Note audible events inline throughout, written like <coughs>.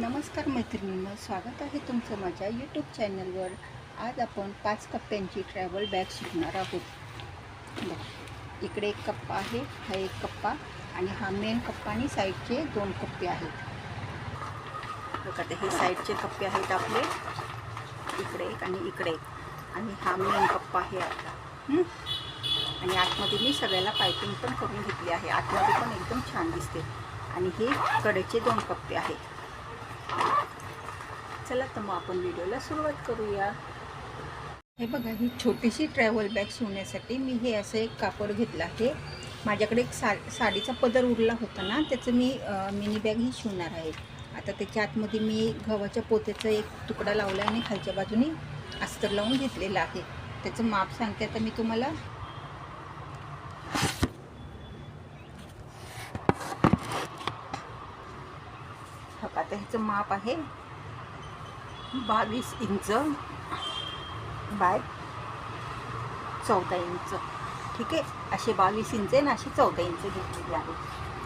नमस्कार मैत्रिणींनो स्वागत आहे तुमचं माझ्या यूट्यूब चॅनलवर आज आपण पाच कप्प्यांची ट्रॅव्हल बॅग शिकणार आहोत. इकडे एक कप्पा आहे हा एक कप्पा आणि हा मेन कप्पा आणि साईडचे दोन कप्पे आहेत. बघा हे साईडचे कप्पे आहेत आपले. इकडे एक आणि इकडे एक. आणि हा मेन कप्पा आहे आता. आणि आतमध्ये मी सगळ्याला पायपिंग पण करून घेतली आहे. आतमध्ये पण एकदम छान दिसते. आणि हे कडेचे दोन कप्पे आहेत. चला तर मग आपण व्हिडिओला सुरुवात करूया. हे बघा ही छोटीशी ट्रॅव्हल बॅग शिवण्यासाठी मी हे असं एक कापड घेतलं आहे. माझ्याकडे एक सा साडीचा पदर उरला होता ना त्याचं मी मिनी बॅग ही शिवणार आहे. आता त्याच्या आतमध्ये मी गव्हाच्या पोत्याचा एक तुकडा लावला आणि खालच्या बाजूने अस्तर लावून घेतलेला आहे. त्याचं माप सांगते आता मी तुम्हाला. याचं माप आहे. बावीस इंच बाय चौदा इंच. ठीक आहे? असे बावीस इंच आहे ना असे चौदा इंच घेतलेली आहे.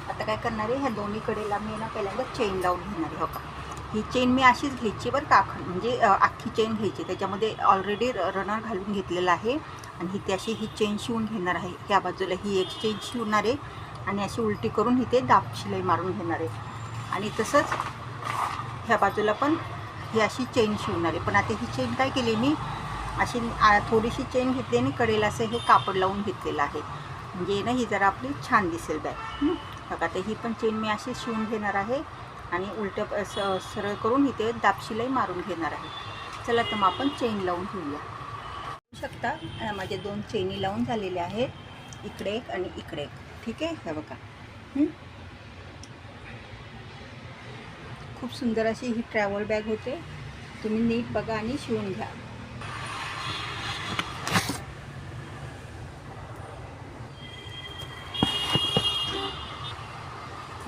आता काय करणार आहे? ह्या दोन्ही कडेला मी ना पहिल्यांदा चेन लावून घेणार आहे हो का? ही चेन मी अशीच घ्यायची बरं का म्हणजे अख्खी चेन घ्यायची. त्याच्यामध्ये ऑलरेडी रनर घालून घेतलेला आहे आणि ही अशी ही चेन शिवून घेणार आहे. ह्या बाजूला ही एक चेन शिवणार आहे आणि अशी उलटी करून इथे दाब शिलाई मारून घेणार आहे. आणि तसंच ह्या बाजूला पण ही अशी चेन शिवणार आहे. पण आता ही चेन काय केली मी? अशी थोडीशी चेन घेतली आणि कडेला असं हे कापड लावून घेतलेलं आहे. म्हणजे ना ही जरा आपली छान दिसेल बॅग. बघा तर ही पण चेन मी अशी शिवून घेणार आहे आणि उलटं प- सरळ करून इथे दाबशिलाई मारून घेणार आहे. चला तर मग आपण चेन लावून घेऊया. शकता माझ्या माझे दोन चेनी लावून झालेले आहेत. इकडे एक आणि इकडे एक. ठीक आहे? हे बघा हं? खूप सुंदर अशी ही ट्रॅव्हल बॅग होते. तुम्ही नीट बघा आणि शिवून घ्या.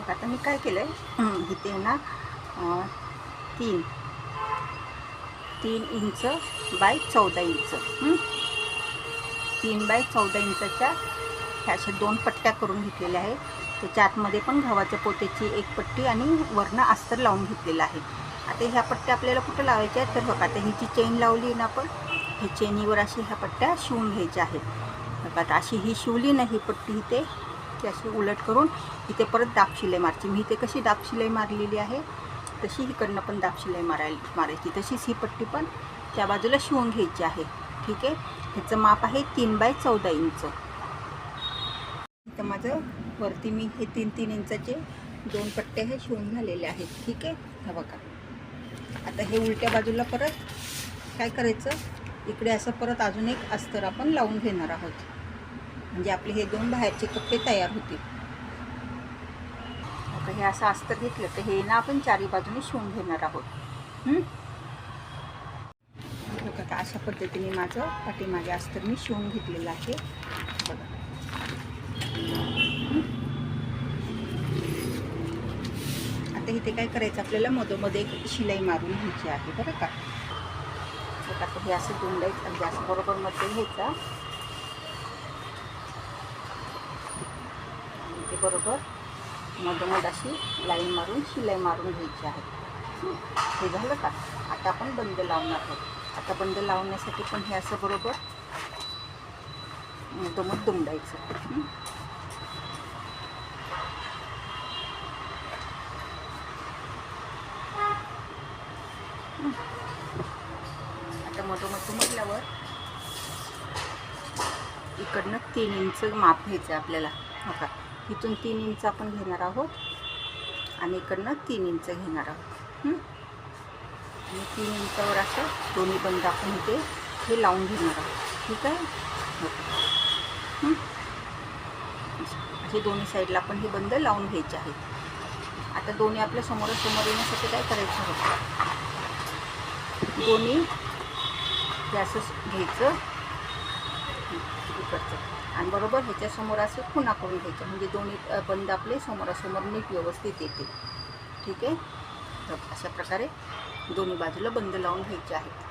आता मी काय केलं आहे इथे ना तीन. तीन इंच बाय चौदा इंच? तीन बाय चौदा इंचाच्या ह्या अशा दोन पट्ट्या करून घेतलेल्या आहेत. त्याच्या आतमध्ये पण गव्हाच्या पोत्याची एक पट्टी आणि वरनं अस्तर लावून घेतलेलं आहे. आता ह्या पट्ट्या आपल्याला कुठं लावायच्या आहेत? तर बघा आता ही जी चेन लावली ना आपण ही चेनीवर अशी ह्या पट्ट्या शिवून घ्यायच्या आहेत. बघा आता अशी ही शिवली ना ही पट्टी इथे ती अशी उलट करून इथे परत दापशिलाई मारची. मी इथे कशी दाबशिलाई मारलेली आहे? तशी इकडनं पण दाबशिलाई मारायला मारायची. तशीच ही पट्टी पण त्या बाजूला शिवून घ्यायची आहे. ठीक आहे? ह्याचं माप आहे तीन बाय चौदा इंच. इथं माझं वरती मी हे तीन तीन इंचाचे दोन पट्टे हे शिवून झालेले आहेत. ठीक आहे? हा बघा. आता हे उलट्या बाजूला परत काय करायचं? इकडे असं परत अजून एक अस्तर आपण लावून घेणार आहोत. म्हणजे आपले हे दोन बाहेरचे कप्पे तयार होतील. आता हे असं अस्तर घेतलं तर हे ना आपण चारी बाजूने शिवून घेणार आहोत. बघा अशा पद्धतीने माझं पाठीमागे अस्तर मी शिवून घेतलेलं आहे. ते काय करायचं आपल्याला मधोमध्ये एक शिलाई मारून घ्यायची आहे बरं का? आता हे असं गुंडायचं आणि जास्त बरोबर मध्ये घ्यायचा. आणि ते बरोबर मधोमध अशी लाईन मारून शिलाई मारून घ्यायची आहे. हे झालं का? आता आपण बंद लावणार आहोत. आता बंद लावण्यासाठी पण हे असं बरोबर मधोमध दुमडायचं इकडनं तीन इंच माप घ्यायचं आहे आपल्याला. हो बघा इथून तीन इंच आपण घेणार आहोत आणि इकडनं तीन इंच घेणार आहोत. आणि तीन इंचावर असं दोन्ही बंद आपण इथे हे लावून घेणार आहोत. ठीक आहे? हो हे असे दोन्ही साईडला आपण हे बंद लावून घ्यायचे आहेत. आता दोन्ही आपल्या समोरासमोर येण्यासाठी काय करायचं होतं दोन्ही हे असं घ्यायचं. इकडचं आणि बरोबर ह्याच्यासमोर असं खुणा करून घ्यायचं. म्हणजे दोन्ही बंद आपले समोरासमोर नीट व्यवस्थित येते. ठीक आहे? तर अशा प्रकारे दोन्ही बाजूला बंद लावून घ्यायचे आहेत.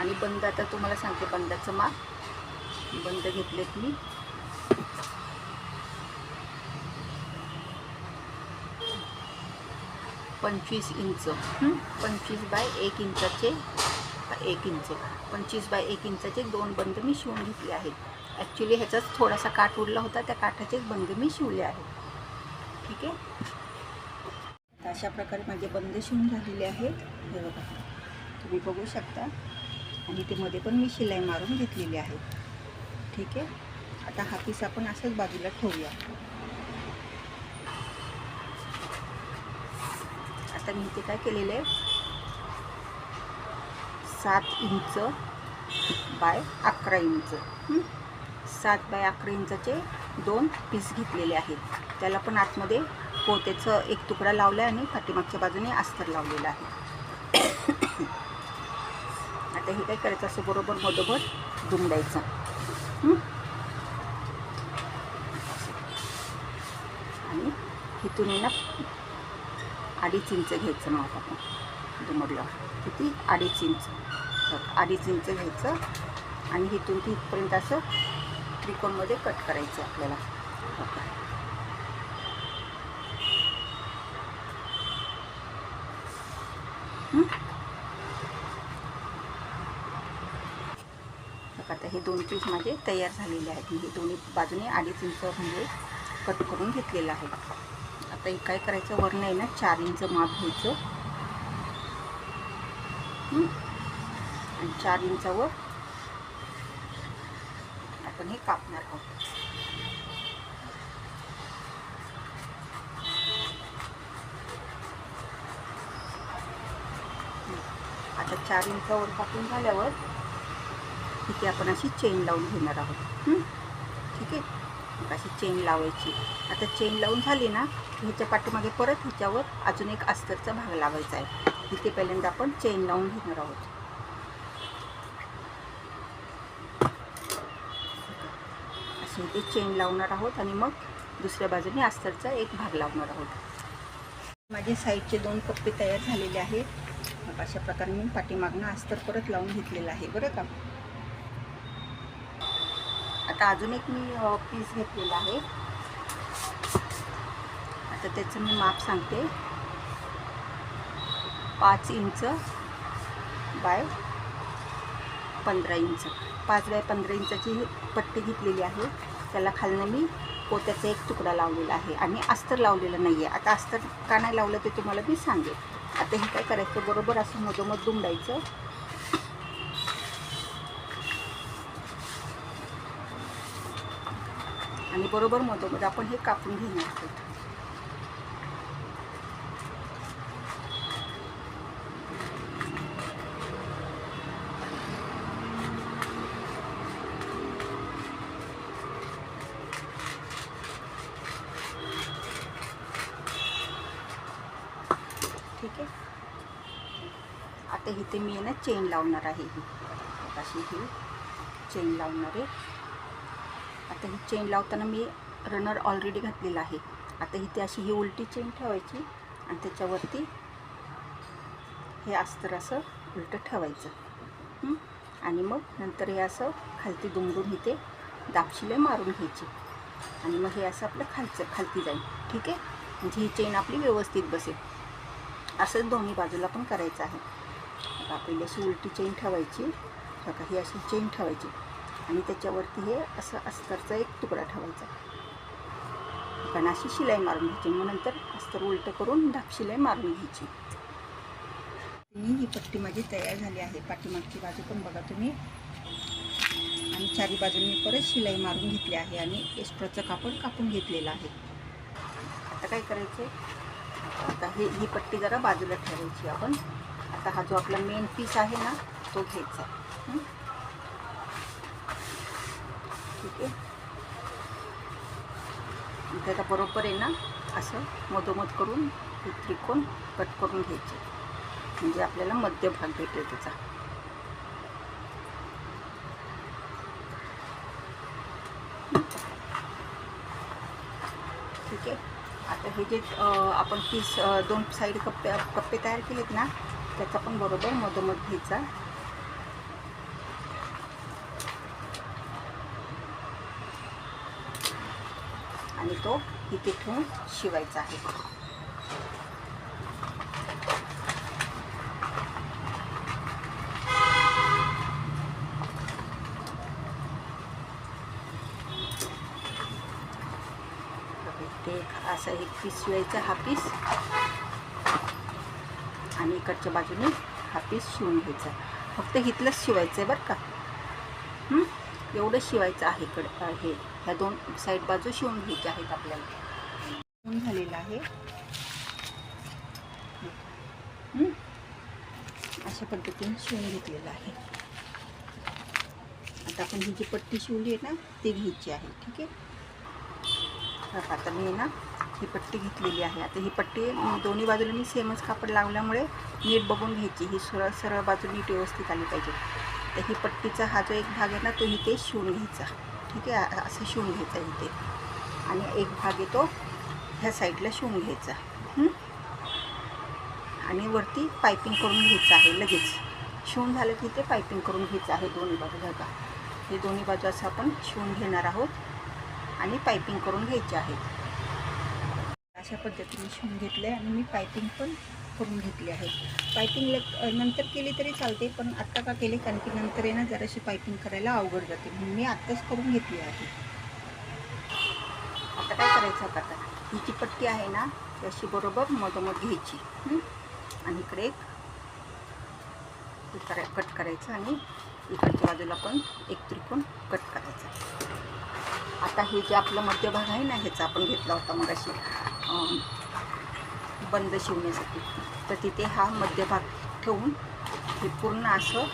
आणि बंद आता तुम्हाला सांगते बंदाचं माप. बंद घेतलेत मी. पंचवीस इंच. पंचवीस बाय एक इंचाचे एक इंच पंचवीस बाय एक इंचाचे दोन बंद मी शिवून घेतले आहेत. ॲक्च्युली ह्याचाच थोडासा काठ उरला होता त्या काठाचेच बंद मी शिवले आहेत. ठीक आहे? अशा प्रकारे माझे बंद शिवून झालेले आहेत. हे बघा. तुम्ही बघू शकता. आणि ते मध्ये पण मी शिलाई मारून घेतलेली आहे. ठीक आहे? आता हा पीस आपण असंच बाजूला ठेवूया. आता मी इथे काय केलेलं आहे? सात इंच बाय अकरा इंच. सात बाय अकरा इंचाचे दोन पीस घेतलेले आहेत. त्याला पण आतमध्ये पोत्याचं एक तुकडा लावला आहे आणि पाठीमागच्या बाजूने अस्तर लावलेलं आहे. <coughs> आता हे काय करायचं? असं बरोबर मधोबर दुमडायचं. आणि इथून ना अडीच इंच घ्यायचं मग आपण. दुमडलं किती? अडीच इंच. बघ, अडीच इंच घ्यायचं आणि इथून ती इथपर्यंत असं त्रिकोणमध्ये कट करायचं आपल्याला. आता हे दोन पीस माझे तयार झालेले आहेत. हे दोन्ही बाजूने अडीच इंच म्हणजे कट करून घेतलेलं आहे. आता हे काय करायचं? वरनं आहे ना चार इंच माप घ्यायचं. आणि चार इंचावर. आपण हे कापणार आहोत. आता चार इंचावर कापून झाल्यावर तिथे आपण अशी चेन लावून घेणार आहोत. ठीक आहे? मग अशी चेन लावायची. आता चेन लावून झाली ना ह्याच्या पाठीमागे परत ह्याच्यावर अजून एक अस्तरचा भाग लावायचा आहे. तिथे पहिल्यांदा आपण चेन लावून घेणार आहोत. असे चेन लावणार आहोत आणि मग दुसऱ्या बाजूने अस्तरचा एक भाग लावणार आहोत. माझे साईडचे दोन कप्पे तयार झालेले आहेत. मग अशा प्रकारे मी पाठीमागनं अस्तर परत लावून घेतलेलं आहे. बरं का? आता अजून एक मी पीस घेतलेला आहे. आता त्याचं मी माप सांगते. पाच इंच बाय पंधरा इंच. पाच बाय पंधरा इंचाची ही पट्टी घेतलेली आहे. त्याला खालनं मी पोत्याचा एक तुकडा लावलेला आहे आणि अस्तर लावलेलं नाही आहे आता अस्तर का नाही लावलं ते तुम्हाला मी सांगेन. आता हे काय करायचं? बरोबर असं मधोमध दुमडायचं. आणि बरोबर मधोमध आपण हे कापून घेणार आहोत. ठीक आहे. आता इथे मी आहे ना चेन लावणार आहे ही. अशी ही चेन लावणार आहे. आता ही चेन लावताना मी रनर ऑलरेडी घातलेला आहे. आता इथे अशी ही उलटी चेन ठेवायची आणि त्याच्यावरती हे अस्तर असं उलटं ठेवायचं. आणि मग नंतर हे असं खालती दुमडून इथे दापशिले मारून घ्यायची. आणि मग हे असं आपलं खालचं खालती जाईल. ठीक आहे? म्हणजे ही चेन आपली व्यवस्थित बसेल. असंच दोन्ही बाजूला पण करायचं आहे. आता अशी उलटी चेन ठेवायची. बघा ही अशी चेन ठेवायची. आणि त्याच्यावरती हे असं अस्तरचा एक तुकडा ठेवायचा. कारण अशी शिलाई मारून घ्यायची. मग नंतर अस्तर उलटं करून धाप शिलाई मारून घ्यायची. मी ही पट्टी माझी तयार झाली आहे. पाठीमागची बाजू पण बघा तुम्ही. आणि चारी बाजूंनी परत शिलाई मारून घेतली आहे आणि एक्स्ट्राचं कापड कापून घेतलेलं आहे. आता काय करायचं? आता हे ही पट्टी जरा बाजूला ठेवायची आपण. आता हा जो आपला मेन पीस आहे ना तो घ्यायचा. ठीक आहे. इथे आता बरोबर आहे ना असं मधोमध करून त्रिकोण कट करून घ्यायचे. म्हणजे आपल्याला मध्य भाग भेटेल त्याचा ठीक आहे आता हे जे आपण पीस दोन साईड कप्पे कप्पे तयार केलेत ना त्याचा पण बरोबर मधोमध घ्यायचा. आणि तो इथे ठेवून शिवायचा आहे असा एक पीस शिवायचा हा पीस आणि इकडच्या बाजूने हा पीस शिवून घ्यायचा. फक्त इथलंच शिवायचं आहे बरं का. एवढं शिवायचं आहे इकडं आहे ह्या दोन साईड बाजू शिवून घ्यायच्या आहेत आपल्याला. शिवून झालेलं आहे. अशा पद्धतीने शिवून घेतलेलं आहे. आता आपण ही जी पट्टी शिवली आहे ना ती घ्यायची आहे ठीक आहे? आता मी ना ही पट्टी घेतलेली आहे. आता ही पट्टी दोन्ही बाजूला मी सेमच कापड लावल्यामुळे नीट बघून घ्यायची. ही सरळ सरळ बाजू नीट व्यवस्थित आली पाहिजे. तर ही पट्टीचा हा जो एक भाग आहे ना तो इथे शिवून घ्यायचा. ठीक आहे? असं शिवून घ्यायचा इथे. आणि एक भाग आहे तो ह्या साईडला शिवून घ्यायचा. आणि वरती पायपिंग करून घ्यायचं आहे लगेच. शिवून झालं की ते पायपिंग करून घ्यायचं आहे दोन्ही बाजू. बघा. हे दोन्ही बाजू असं आपण शिवून घेणार आहोत. आणि पायपिंग करून घ्यायचे आहे. अशा पद्धतीने शिवून घेतलं आहे आणि मी पायपिंग पण करून घेतली आहे. पायपिंगला नंतर केली तरी चालते पण आत्ता का केली? कारण की नंतर आहे ना जराशी पायपिंग करायला अवघड जाते. म्हणून मी आत्ताच करून घेतली आहे. आता काय करायचं आता? आता ही जी पट्टी आहे ना ती अशी बरोबर मधोमध घ्यायची. आणि इकडे एक हे कराय कट करायचं आणि इकडच्या बाजूला पण एक त्रिकोण कट करायचा. आता हे जे आपलं मध्यभाग आहे ना ह्याचा आपण घेतला होता मग अशी बंद शिवण्यासाठी. तर तिथे हा मध्यभाग ठेवून हे पूर्ण असं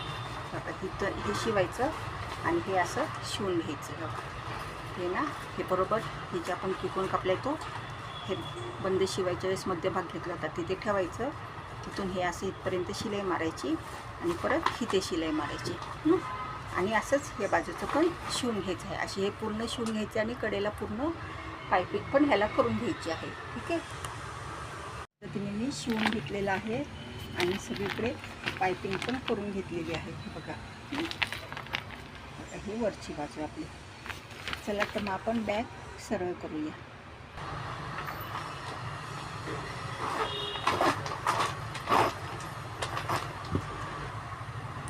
बघा हे शिवायचं आणि हे असं शिवून घ्यायचं. बघा हे ना हे बरोबर हे जे आपण त्रिकोण कापलाय तो हे बंद शिवायच्या वेळेस मध्यभाग घेतला होता तिथे ठेवायचं. तिथून हे असं इथपर्यंत शिलाई मारायची आणि परत हिथे शिलाई मारायची. आणि असंच या बाजूचं पण शिवून घ्यायचं आहे. अशी हे पूर्ण शिवून घ्यायचं आणि कडेला पूर्ण पायपिंग पण ह्याला करून घ्यायची आहे. ठीक आहे? पद्धतीने मी शिवून घेतलेलं आहे आणि सगळीकडे पायपिंग पण करून घेतलेली आहे. बघा. आता ही वरची बाजू आपली. चला तर मग आपण बॅग सरळ करूया.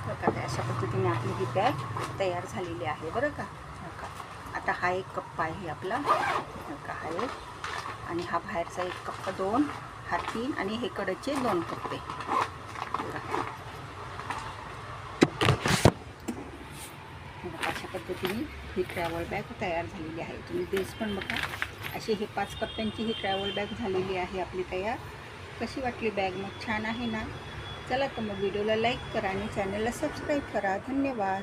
बघा अशा पद्धतीने आपली ही बॅग तयार झालेली आहे. बरं का? आता हा एक कप्पा आहे आपला. हो आहे. आणि हा बाहेरचा एक कप्पा दोन हा तीन आणि हे कडचे दोन कप्पे. अशा पद्धतीने ही ट्रॅव्हल बॅग तयार झालेली आहे. तुम्ही ड्रेस पण बघा. अशी ही पाच कप्प्यांची ही ट्रॅव्हल बॅग झालेली आहे आपली तयार. कशी वाटली बॅग मग छान आहे ना? चला तर मग व्हिडिओला लाईक करा आणि चॅनलला सबस्क्राईब करा. धन्यवाद.